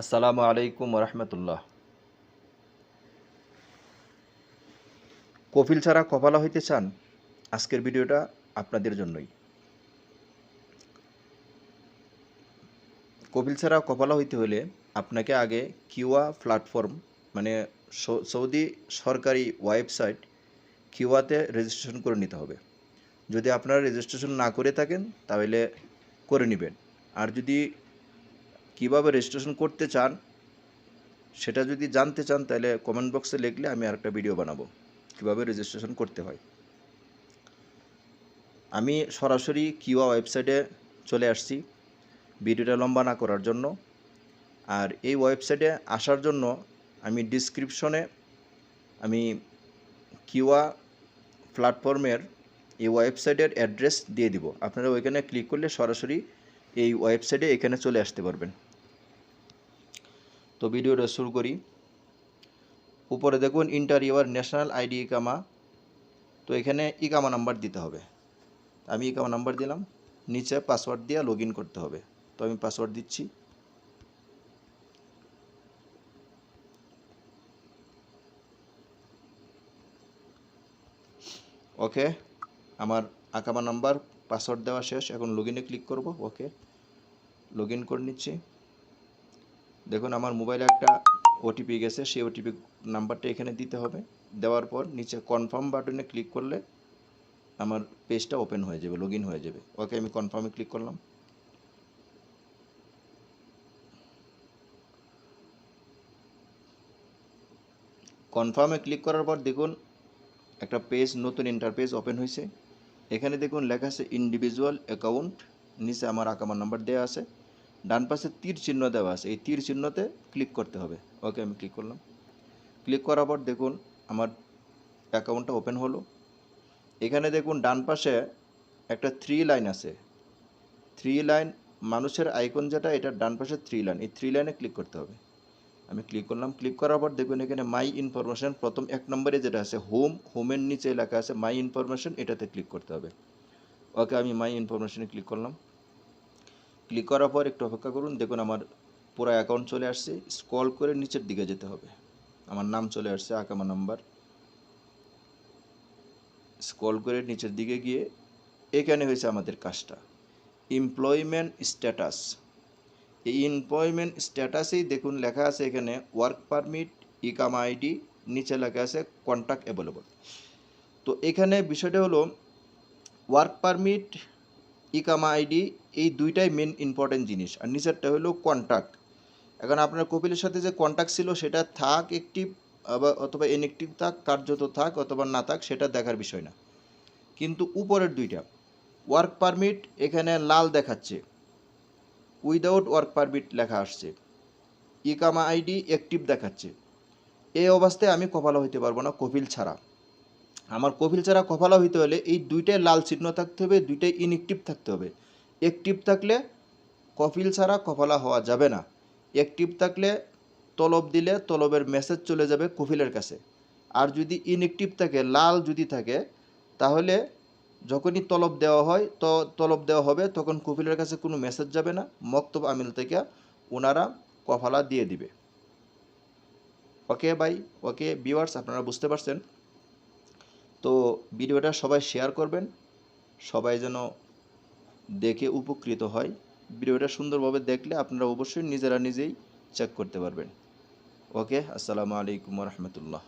আসসালামু আলাইকুম রহমতুল্লাহ কপিল ছাড়া কপালা হইতে চান, আজকের ভিডিওটা আপনাদের জন্যই। কপিল ছাড়া কপালা হইতে হলে আপনাকে আগে কিউয়া প্ল্যাটফর্ম মানে সৌদি সরকারি ওয়েবসাইট কিউয়াতে রেজিস্ট্রেশন করে নিতে হবে। যদি আপনারা রেজিস্ট্রেশন না করে থাকেন, তাহলে করে নেবেন। আর যদি কীভাবে রেজিস্ট্রেশন করতে চান, সেটা যদি জানতে চান, তাহলে কমেন্ট বক্সে লিখলে আমি আরেকটা ভিডিও বানাবো, কীভাবে রেজিস্ট্রেশন করতে হয়। আমি সরাসরি কিওয়া ওয়েবসাইটে চলে আসছি, ভিডিওটা লম্বা না করার জন্য। আর এই ওয়েবসাইটে আসার জন্য আমি ডিসক্রিপশনে আমি কিওয়া প্ল্যাটফর্মের এই ওয়েবসাইটের অ্যাড্রেস দিয়ে দিব। আপনারা ওইখানে ক্লিক করলে সরাসরি এই ওয়েবসাইটে এখানে চলে আসতে পারবেন। তো ভিডিওটা শুরু করি। উপরে দেখুন ইন্টার ইউর ন্যাশনাল আইডি ইকামা। তো এখানে ইকামা নাম্বার দিতে হবে। আমি ইকামা নাম্বার দিলাম। নিচে পাসওয়ার্ড দিয়ে লগ করতে হবে। তো আমি পাসওয়ার্ড দিচ্ছি। ওকে, আমার আকামা নাম্বার পাসওয়ার্ড দেওয়া শেষ। এখন লগ ক্লিক করব। ওকে লগ করে নিচ্ছি। দেখুন, আমার মোবাইলে একটা ওটিপি গেছে, সেই ওটিপি নাম্বারটা এখানে দিতে হবে। দেওয়ার পর নিচে কনফার্ম বাটনে ক্লিক করলে আমার পেজটা ওপেন হয়ে যাবে লগ হয়ে যাবে। ওকে আমি কনফার্মে ক্লিক করলাম। কনফার্মে ক্লিক করার পর দেখুন, একটা পেজ নতুন ইন্টারপেজ ওপেন হয়েছে। এখানে দেখুন, লেখা আছে ইন্ডিভিজুয়াল অ্যাকাউন্ট নিচে আমার আকামার নাম্বার দেওয়া আছে। ডান পাশে তীর চিহ্ন দেওয়া আছে। এই তীর চিহ্নতে ক্লিক করতে হবে। ওকে আমি ক্লিক করলাম। ক্লিক করার পর দেখুন, আমার অ্যাকাউন্টটা ওপেন হলো। এখানে দেখুন, ডান পাশে একটা থ্রি লাইন আছে। থ্রি লাইন মানুষের আইকন যেটা, এটা ডান পাশে থ্রি লাইন এই থ্রি লাইনে ক্লিক করতে হবে। আমি ক্লিক করলাম। ক্লিক করার পর দেখুন, এখানে মাই ইনফরমেশন প্রথম এক নম্বরে যেটা আছে হোম হোমের নিচে লেখা আছে মাই ইনফরমেশন এটাতে ক্লিক করতে হবে। ওকে আমি মাই ইনফরমেশানে ক্লিক করলাম। ক্লিক করার পর একটু অপেক্ষা করুন, দেখুন আমার পুরো অ্যাকাউন্ট চলে আসছে। স্ক্রল করে নিচের দিকে যেতে হবে। আমার নাম চলে আসছে আকামা নাম্বার স্ক্রল করে নিচের দিকে গিয়ে এখানে হয়েছে আমাদের কাজটা। এমপ্লয়মেন্ট স্ট্যাটাস এই এমপ্লয়মেন্ট স্ট্যাটাসেই দেখুন লেখা আছে এখানে ওয়ার্ক পারমিট ইকাম আইডি নিচে লেখা আছে কন্ট্যাক্ট অ্যাভেলেবল তো এখানে বিষয়টা হলো ওয়ার্ক পারমিট ইকামা আইডি এই দুইটাই মেন ইম্পর্টেন্ট জিনিস। আর নিচেরটা হলো কন্ট্যাক্ট এখন আপনার কপিলের সাথে যে কন্ট্যাক্ট ছিল, সেটা থাক একটিভ অথবা ইনএক্টিভ থাক, কার্যত থাক অথবা না থাক, সেটা দেখার বিষয় না। কিন্তু উপরের দুইটা। ওয়ার্ক পারমিট এখানে লাল দেখাচ্ছে। উইদাউট ওয়ার্ক পারমিট লেখা আসছে। ইকামা আইডি অ্যাক্টিভ দেখাচ্ছে। এই অবস্থায় আমি কপালা হইতে পারব না কপিল ছাড়া। আমার কপিল ছাড়া কপালা হইতে হলে এই দুইটাই লাল চিহ্ন থাকতে হবে, দুইটাই ইনএক্টিভ থাকতে হবে। অ্যাক্টিভ থাকলে কপিল ছাড়া কপালা হওয়া যাবে না। অ্যাক্টিভ থাকলে তলব দিলে তলবের মেসেজ চলে যাবে কপিলের কাছে। আর যদি ইনএক্টিভ থাকে, লাল যদি থাকে, তাহলে যখনই তলব দেওয়া হয়, তো তলব দেওয়া হবে, তখন কপিলের কাছে কোনো মেসেজ যাবে না। মক্তব আমিল থেকে ওনারা কফালা দিয়ে দিবে। ওকে ভাই, ওকে ভিউয়ার্স আপনারা বুঝতে পারছেন? তো ভিডিওটা সবাই শেয়ার করবেন। সবাই যেন দেখে উপকৃত হয়। ভিডিওটা সুন্দরভাবে দেখলে আপনারা অবশ্যই নিজেরা নিজেই চেক করতে পারবেন। ওকে আসসালামু আলাইকুম রহমতুল্লাহ।